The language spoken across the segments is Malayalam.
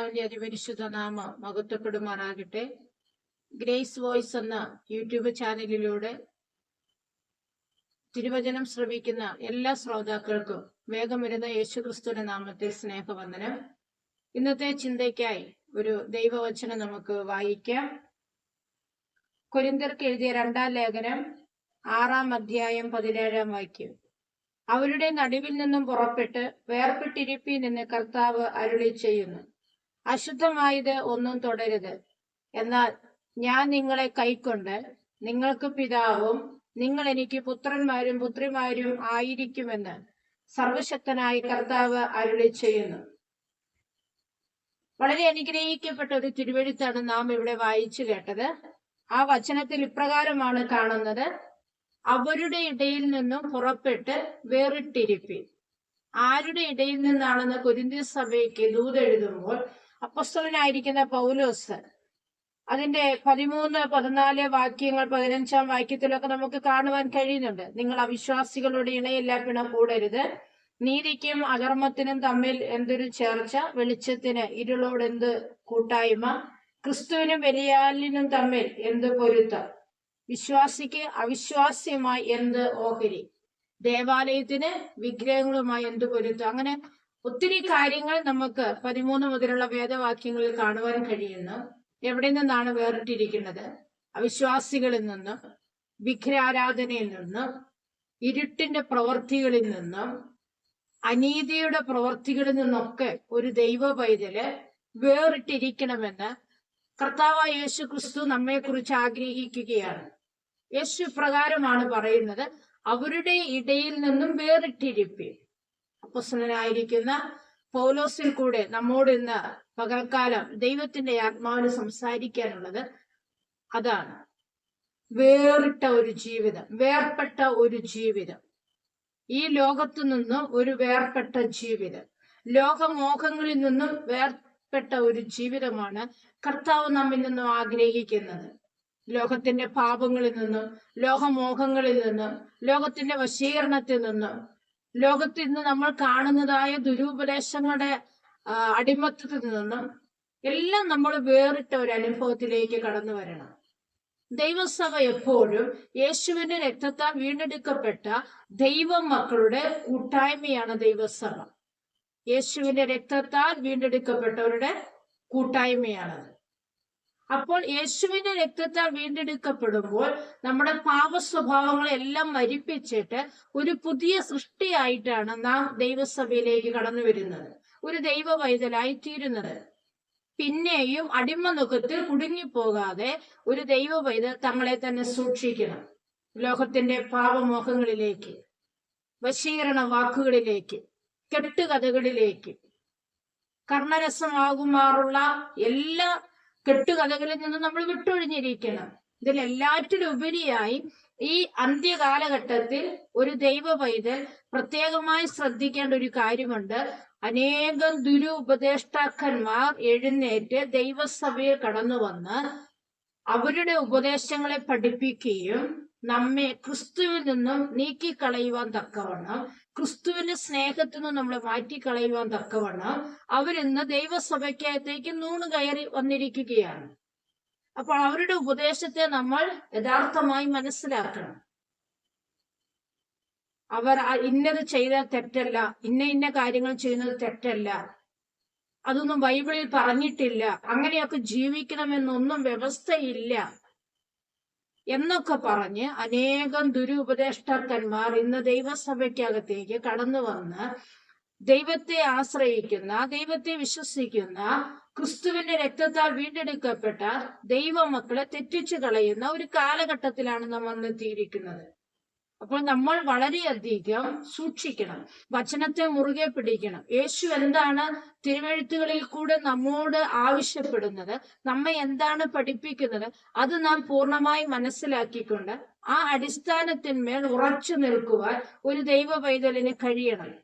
കർത്താവിന്റെ അതിപരിശുദ്ധ നാമ മഹത്വപ്പെടുമാറാകട്ടെ. ഗ്രേസ് വോയിസ് എന്ന യൂട്യൂബ് ചാനലിലൂടെ തിരുവചനം ശ്രമിക്കുന്ന എല്ലാ ശ്രോതാക്കൾക്കും വേഗം വരുന്ന യേശുക്രിസ്തുവിന്റെ നാമത്തിൽ സ്നേഹവന്ദനം. ഇന്നത്തെ ചിന്തയ്ക്കായി ഒരു ദൈവവചനം നമുക്ക് വായിക്കാം. കൊരിന്തർക്ക് എഴുതിയ രണ്ടാം ലേഖനം ആറാം അധ്യായം പതിനേഴാം വാക്യം. അവരുടെ നടുവിൽ നിന്നും പുറപ്പെട്ട് വേർപെട്ടിരിപ്പി നിന്ന് കർത്താവ് അരുളി ചെയ്യുന്നു അശുദ്ധമായത് ഒന്നും തുടരുത് എന്നാൽ ഞാൻ നിങ്ങളെ കൈക്കൊണ്ട് നിങ്ങൾക്ക് പിതാവും നിങ്ങൾ എനിക്ക് പുത്രന്മാരും പുത്രിമാരും ആയിരിക്കുമെന്ന് സർവശക്തനായ കർത്താവ് അരുളി ചെയ്യുന്നു. വളരെ അനുഗ്രഹിക്കപ്പെട്ട ഒരു തിരുവഴുത്താണ് നാം ഇവിടെ വായിച്ചു കേട്ടത്. ആ വചനത്തിൽ ഇപ്രകാരമാണ് കാണുന്നത്. അവരുടെ ഇടയിൽ നിന്നും പുറപ്പെട്ട് വേറിട്ടിരിപ്പി ആരുടെ ഇടയിൽ നിന്നാണെന്ന് കുരിന്തി സഭയ്ക്ക് ദൂതെഴുതുമ്പോൾ അപ്പസ്തലനായിരിക്കുന്ന പൗലോസ് അതിന്റെ പതിമൂന്ന് പതിനാല് വാക്യങ്ങൾ പതിനഞ്ചാം വാക്യത്തിലൊക്കെ നമുക്ക് കാണുവാൻ കഴിയുന്നുണ്ട്. നിങ്ങൾ അവിശ്വാസികളുടെ ഇണയില്ല പിണ കൂടരുത്. നീതിക്കും അധർമ്മത്തിനും തമ്മിൽ എന്തൊരു ചേർച്ച? വെളിച്ചത്തിന് ഇരുളോട് എന്ത് കൂട്ടായ്മ? ക്രിസ്തുവിനും ബലിയാലിനും തമ്മിൽ എന്ത് പൊരുത്തം? വിശ്വാസിക്ക് അവിശ്വാസ്യമായി എന്ത് ഓഹരി? ദേവാലയത്തിന് വിഗ്രഹങ്ങളുമായി എന്ത് പൊരുത്തം? അങ്ങനെ ഒത്തിരി കാര്യങ്ങൾ നമുക്ക് പതിമൂന്ന് മുതലുള്ള വേദവാക്യങ്ങളിൽ കാണുവാൻ കഴിയുന്നു. എവിടെ നിന്നാണ് വേറിട്ടിരിക്കുന്നത്? അവിശ്വാസികളിൽ നിന്നും വിഗ്രഹാരാധനയിൽ നിന്നും ഇരുട്ടിന്റെ പ്രവൃത്തികളിൽ നിന്നും അനീതിയുടെ പ്രവൃത്തികളിൽ നിന്നൊക്കെ ഒരു ദൈവ പൈതൽ വേറിട്ടിരിക്കണമെന്ന് കർത്താവ് യേശു ക്രിസ്തു നമ്മെക്കുറിച്ച് ആഗ്രഹിക്കുകയാണ്. യേശു പ്രകാരമാണ് പറയുന്നത് അവരുടെ ഇടയിൽ നിന്നും വേറിട്ടിരിപ്പി അപ്പസ്വനായിരിക്കുന്ന പൗലോസിൽ കൂടെ നമ്മോട് ഇന്ന് പകൽക്കാലം ദൈവത്തിന്റെ ആത്മാവിന് സംസാരിക്കാനുള്ളത് അതാണ്. വേറിട്ട ഒരു ജീവിതം വേർപ്പെട്ട ഒരു ജീവിതം. ഈ ലോകത്തു നിന്നും ഒരു വേർപ്പെട്ട ജീവിതം. ലോകമോഹങ്ങളിൽ നിന്നും വേർപ്പെട്ട ഒരു ജീവിതമാണ് കർത്താവ് നമ്മിൽ നിന്നും ആഗ്രഹിക്കുന്നത്. ലോകത്തിന്റെ പാപങ്ങളിൽ നിന്നും ലോകമോഹങ്ങളിൽ നിന്നും ലോകത്തിന്റെ വശീകരണത്തിൽ നിന്നും ലോകത്തിൽ ഇന്ന് നമ്മൾ കാണുന്നതായ ദുരുപദേശങ്ങളുടെ അടിമത്തത്തിൽ നിന്നും എല്ലാം നമ്മൾ വേറിട്ട ഒരു അനുഭവത്തിലേക്ക് കടന്നു വരണം. ദൈവസഭ എപ്പോഴും യേശുവിന്റെ രക്തത്താൽ വീണ്ടെടുക്കപ്പെട്ട ദൈവ മക്കളുടെ കൂട്ടായ്മയാണ് ദൈവസഭ. യേശുവിന്റെ രക്തത്താൽ വീണ്ടെടുക്കപ്പെട്ടവരുടെ കൂട്ടായ്മയാണത്. അപ്പോൾ യേശുവിന്റെ രക്തത്താൽ വീണ്ടെടുക്കപ്പെടുമ്പോൾ നമ്മുടെ പാപ സ്വഭാവങ്ങളെല്ലാം മരിപ്പിച്ചിട്ട് ഒരു പുതിയ സൃഷ്ടിയായിട്ടാണ് നാം ദൈവസഭയിലേക്ക് കടന്നു വരുന്നത്. ഒരു ദൈവ വൈതലായി തീരുന്നത് പിന്നെയും അടിമനുഖത്തിൽ കുടുങ്ങിപ്പോകാതെ ഒരു ദൈവ വൈതൽ തങ്ങളെ തന്നെ സൂക്ഷിക്കണം. ലോകത്തിന്റെ പാപമോഹങ്ങളിലേക്ക് വശീകരണ വാക്കുകളിലേക്ക് കെട്ടുകഥകളിലേക്ക്. കർണരസമാകുമാറുള്ള എല്ലാ കെട്ടുകഥകളിൽ നിന്ന് നമ്മൾ വിട്ടൊഴിഞ്ഞിരിക്കണം. ഇതിലെല്ലാറ്റിലും ഉപരിയായി ഈ അന്ത്യകാലഘട്ടത്തിൽ ഒരു ദൈവ പൈതൽ പ്രത്യേകമായി ശ്രദ്ധിക്കേണ്ട ഒരു കാര്യമുണ്ട്. അനേകം ദുരു ഉപദേഷ്ടാക്കന്മാർ എഴുന്നേറ്റ് ദൈവസഭയിൽ കടന്നു വന്ന് അവരുടെ ഉപദേശങ്ങളെ പഠിപ്പിക്കുകയും നമ്മെ ക്രിസ്തുവിൽ നിന്നും നീക്കിക്കളയുവാൻ തക്കവണ്ണം ക്രിസ്തുവിന്റെ സ്നേഹത്തിൽ നിന്ന് നമ്മളെ മാറ്റിക്കളയുവാൻ തക്കവണ്ണം അവരിന്ന് ദൈവസഭയ്ക്കകത്തേക്ക് നൂണ് കയറി വന്നിരിക്കുകയാണ്. അപ്പോൾ അവരുടെ ഉപദേശത്തെ നമ്മൾ യഥാർത്ഥമായി മനസ്സിലാക്കണം. അവർ ഇന്നത് ചെയ്ത തെറ്റല്ല ഇന്ന ഇന്ന കാര്യങ്ങൾ ചെയ്യുന്നത് തെറ്റല്ല അതൊന്നും ബൈബിളിൽ പറഞ്ഞിട്ടില്ല അങ്ങനെയൊക്കെ ജീവിക്കണമെന്നൊന്നും വ്യവസ്ഥയില്ല. എന്നൊക്കെ പറഞ്ഞ് അനേകം ദുരുപദേഷ്ടാക്കന്മാർ ഇന്ന് ദൈവസഭയ്ക്കകത്തേക്ക് കടന്നു വന്ന് ദൈവത്തെ ആശ്രയിക്കുന്ന ദൈവത്തെ വിശ്വസിക്കുന്ന ക്രിസ്തുവിന്റെ രക്തത്താൽ വീണ്ടെടുക്കപ്പെട്ട ദൈവമക്കളെ തെറ്റിച്ചു കളയുന്ന ഒരു കാലഘട്ടത്തിലാണ് നാം വന്നെത്തിയിരിക്കുന്നത് അപ്പോൾ നമ്മൾ വളരെയധികം സൂക്ഷിക്കണം. വചനത്തെ മുറുകെ പിടിക്കണം. യേശു എന്താണ് തിരുവഴുത്തുകളിൽ കൂടെ നമ്മോട് ആവശ്യപ്പെടുന്നത്? നമ്മെ എന്താണ് പഠിപ്പിക്കുന്നത്? അത് നാം പൂർണമായി മനസ്സിലാക്കിക്കൊണ്ട് ആ അടിസ്ഥാനത്തിന്മേൽ ഉറച്ചു നിൽക്കുവാൻ ഒരു ദൈവ പൈതലിന് കഴിയണം.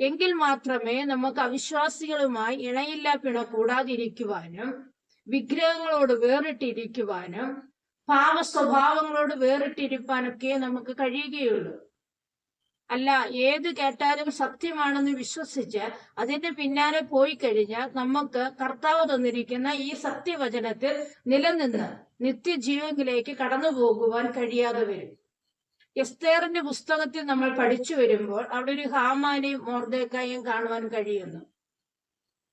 എങ്കിൽ മാത്രമേ നമുക്ക് അവിശ്വാസികളുമായി ഇണയില്ല പിണ കൂടാതിരിക്കുവാനും വിഗ്രഹങ്ങളോട് വേറിട്ടിരിക്കുവാനും പാവ സ്വഭാവങ്ങളോട് വേറിട്ടിരിക്കാനൊക്കെ നമുക്ക് കഴിയുകയുള്ളൂ. അല്ല ഏത് കേട്ടാലും സത്യമാണെന്ന് വിശ്വസിച്ച് അതിന്റെ പിന്നാലെ പോയി കഴിഞ്ഞാൽ നമുക്ക് കർത്താവ് തന്നിരിക്കുന്ന ഈ സത്യവചനത്തിൽ നിലനിന്ന് നിത്യജീവനിലേക്ക് കടന്നു പോകുവാൻ കഴിയാതെ വരും. എസ്തേറിന്റെ പുസ്തകത്തിൽ നമ്മൾ പഠിച്ചു വരുമ്പോൾ അവിടെ ഒരു ഹാമാനെയും മോർദേക്കായും കാണുവാൻ കഴിയുന്നു.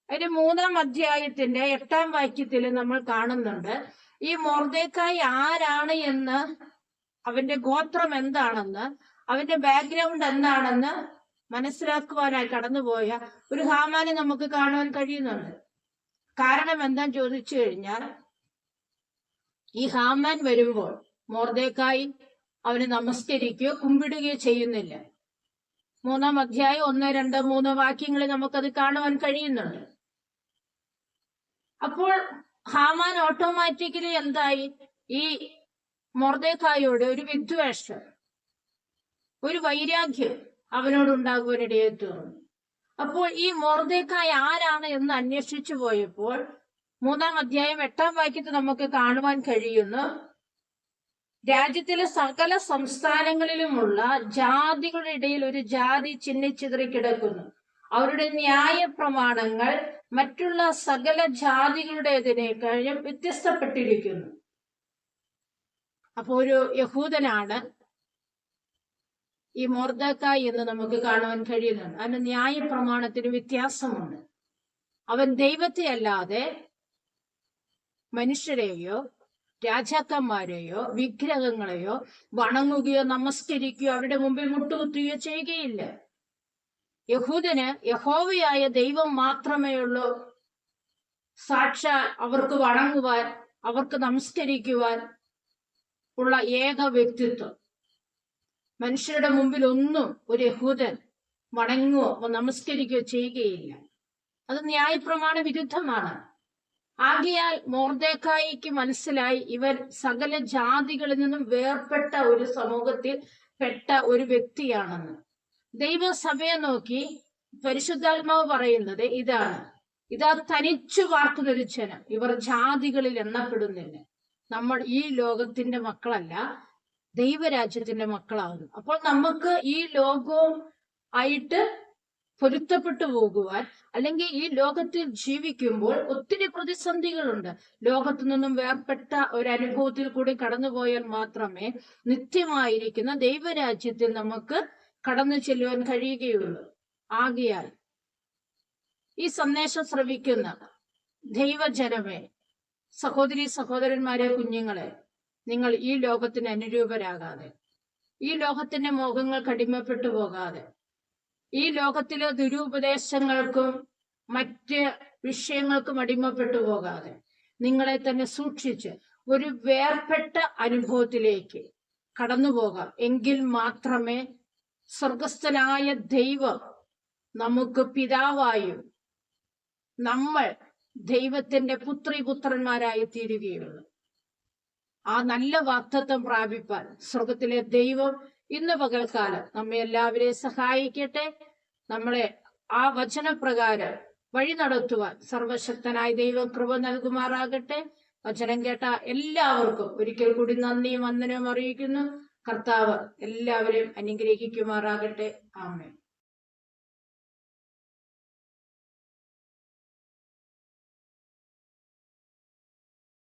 അതിന്റെ മൂന്നാം അധ്യായത്തിന്റെ എട്ടാം വാക്യത്തിൽ നമ്മൾ കാണുന്നുണ്ട്. ഈ മോർദേക്കായി ആരാണ് എന്ന്? അവന്റെ ഗോത്രം എന്താണെന്ന്? അവന്റെ ബാക്ക്ഗ്രൗണ്ട് എന്താണെന്ന് മനസ്സിലാക്കുവാനായി കടന്നുപോയ ഒരു ഹാമാനെ നമുക്ക് കാണുവാൻ കഴിയുന്നുണ്ട്. കാരണം എന്താന്ന് ചോദിച്ചു കഴിഞ്ഞാൽ ഈ ഹാമാൻ വരുമ്പോൾ മോർദേക്കായി അവന് നമസ്കരിക്കുകയോ കുമ്പിടുകയോ ചെയ്യുന്നില്ല. മൂന്നാം അധ്യായം ഒന്ന് രണ്ട് മൂന്ന് വാക്യങ്ങളിൽ നമുക്കത് കാണുവാൻ കഴിയുന്നുണ്ട്. അപ്പോൾ ഹാമാൻ ഓട്ടോമാറ്റിക്കലി എന്തായി? ഈ മൊർദേക്കായോട് ഒരു വിദ്വേഷം ഒരു വൈരാഗ്യം അവനോട് ഉണ്ടാകുവാനിടയെ തീർന്നു. അപ്പോൾ ഈ മൊർദേക്കായ ആരാണ് എന്ന് അന്വേഷിച്ചു പോയപ്പോൾ മൂന്നാം അധ്യായം എട്ടാം വാക്യത്തിൽ നമുക്ക് കാണുവാൻ കഴിയുന്നു. രാജ്യത്തിലെ സകല സംസ്ഥാനങ്ങളിലുമുള്ള ജാതികളുടെ ഇടയിൽ ഒരു ജാതി ചിഹ്നിച്ചിതറി കിടക്കുന്നു. അവരുടെ ന്യായ പ്രമാണങ്ങൾ മറ്റുള്ള സകല ജാതികളുടേതിനേക്കാളും വ്യത്യസ്തപ്പെട്ടിരിക്കുന്നു. അപ്പൊ ഒരു യഹൂദനാണ് ഈ മോർദക്കായി എന്ന് നമുക്ക് കാണുവാൻ കഴിയുന്നത്. അതിന് ന്യായ പ്രമാണത്തിന് വ്യത്യാസമുണ്ട്. അവൻ ദൈവത്തെ അല്ലാതെ മനുഷ്യരെയോ രാജാക്കന്മാരെയോ വിഗ്രഹങ്ങളെയോ വണങ്ങുകയോ നമസ്കരിക്കുകയോ അവരുടെ മുമ്പിൽ മുട്ടുകുത്തുകയോ ചെയ്യുകയില്ല. യഹൂദന് യഹോവയായ ദൈവം മാത്രമേ ഉള്ളൂ സാക്ഷാൽ അവർക്ക് വണങ്ങുവാൻ അവർക്ക് നമസ്കരിക്കുവാൻ ഉള്ള ഏക വ്യക്തിത്വം. മനുഷ്യരുടെ മുമ്പിൽ ഒന്നും ഒരു യഹൂദൻ വണങ്ങുകയോ നമസ്കരിക്കുകയോ ചെയ്യുകയില്ല. അത് ന്യായപ്രമാണ വിരുദ്ധമാണ്. ആകയാൽ മോർദേക്കായിക്ക് മനസ്സിലായി ഇവർ സകല ജാതികളിൽ നിന്നും വേർപെട്ട ഒരു സമൂഹത്തിൽ പെട്ട ഒരു വ്യക്തിയാണെന്ന്. ദൈവസഭയെ നോക്കി പരിശുദ്ധാത്മാവ് പറയുന്നത് ഇതാണ്. ഇതാ തനിച്ചു പാർക്കുന്നൊരു ജനം. ഇവർ ജാതികളിൽ എണ്ണപ്പെടുന്നില്ല. നമ്മൾ ഈ ലോകത്തിന്റെ മക്കളല്ല ദൈവരാജ്യത്തിന്റെ മക്കളാകുന്നു. അപ്പോൾ നമുക്ക് ഈ ലോകവും ആയിട്ട് പൊരുത്തപ്പെട്ടു പോകുവാൻ അല്ലെങ്കിൽ ഈ ലോകത്തിൽ ജീവിക്കുമ്പോൾ ഒത്തിരി പ്രതിസന്ധികളുണ്ട്. ലോകത്തു നിന്നും വേർപെട്ട ഒരു അനുഭവത്തിൽ കൂടി കടന്നുപോയാൽ മാത്രമേ നിത്യമായിരിക്കുന്ന ദൈവരാജ്യത്തിൽ നമുക്ക് കടന്നു ചെല്ലുവാൻ കഴിയുകയുള്ളൂ. ആകിയാൽ ഈ സന്ദേശം ശ്രവിക്കുന്ന ദൈവജനമേ സഹോദരി സഹോദരന്മാരെ കുഞ്ഞുങ്ങളെ നിങ്ങൾ ഈ ലോകത്തിന് അനുരൂപരാകാതെ ഈ ലോകത്തിന്റെ മോഹങ്ങൾ കടിമപ്പെട്ടു പോകാതെ ഈ ലോകത്തിലെ ദുരുപദേശങ്ങൾക്കും മറ്റ് വിഷയങ്ങൾക്കും അടിമപ്പെട്ടു പോകാതെ നിങ്ങളെ തന്നെ സൂക്ഷിച്ച് ഒരു വേർപെട്ട അനുഭവത്തിലേക്ക് കടന്നു പോകാം എങ്കിൽ മാത്രമേ സ്വർഗസ്ഥനായ ദൈവം നമുക്ക് പിതാവായും നമ്മൾ ദൈവത്തിന്റെ പുത്രി പുത്രന്മാരായി തീരുകയുള്ളു. ആ നല്ല വാക്തത്വം പ്രാപിപ്പാൻ സ്വർഗത്തിലെ ദൈവം ഇന്ന് പകൽക്കാലം നമ്മെ എല്ലാവരെയും സഹായിക്കട്ടെ. നമ്മളെ ആ വചനപ്രകാരം വഴി നടത്തുവാൻ സർവശക്തനായ ദൈവം കൃപ നൽകുമാറാകട്ടെ. വചനം കേട്ട എല്ലാവർക്കും ഒരിക്കൽ കൂടി നന്ദിയും വന്ദനവും അറിയിക്കുന്നു. കർത്താവ് എല്ലാവരെയും അനുഗ്രഹിക്കുമാറാകട്ടെ. ആമേ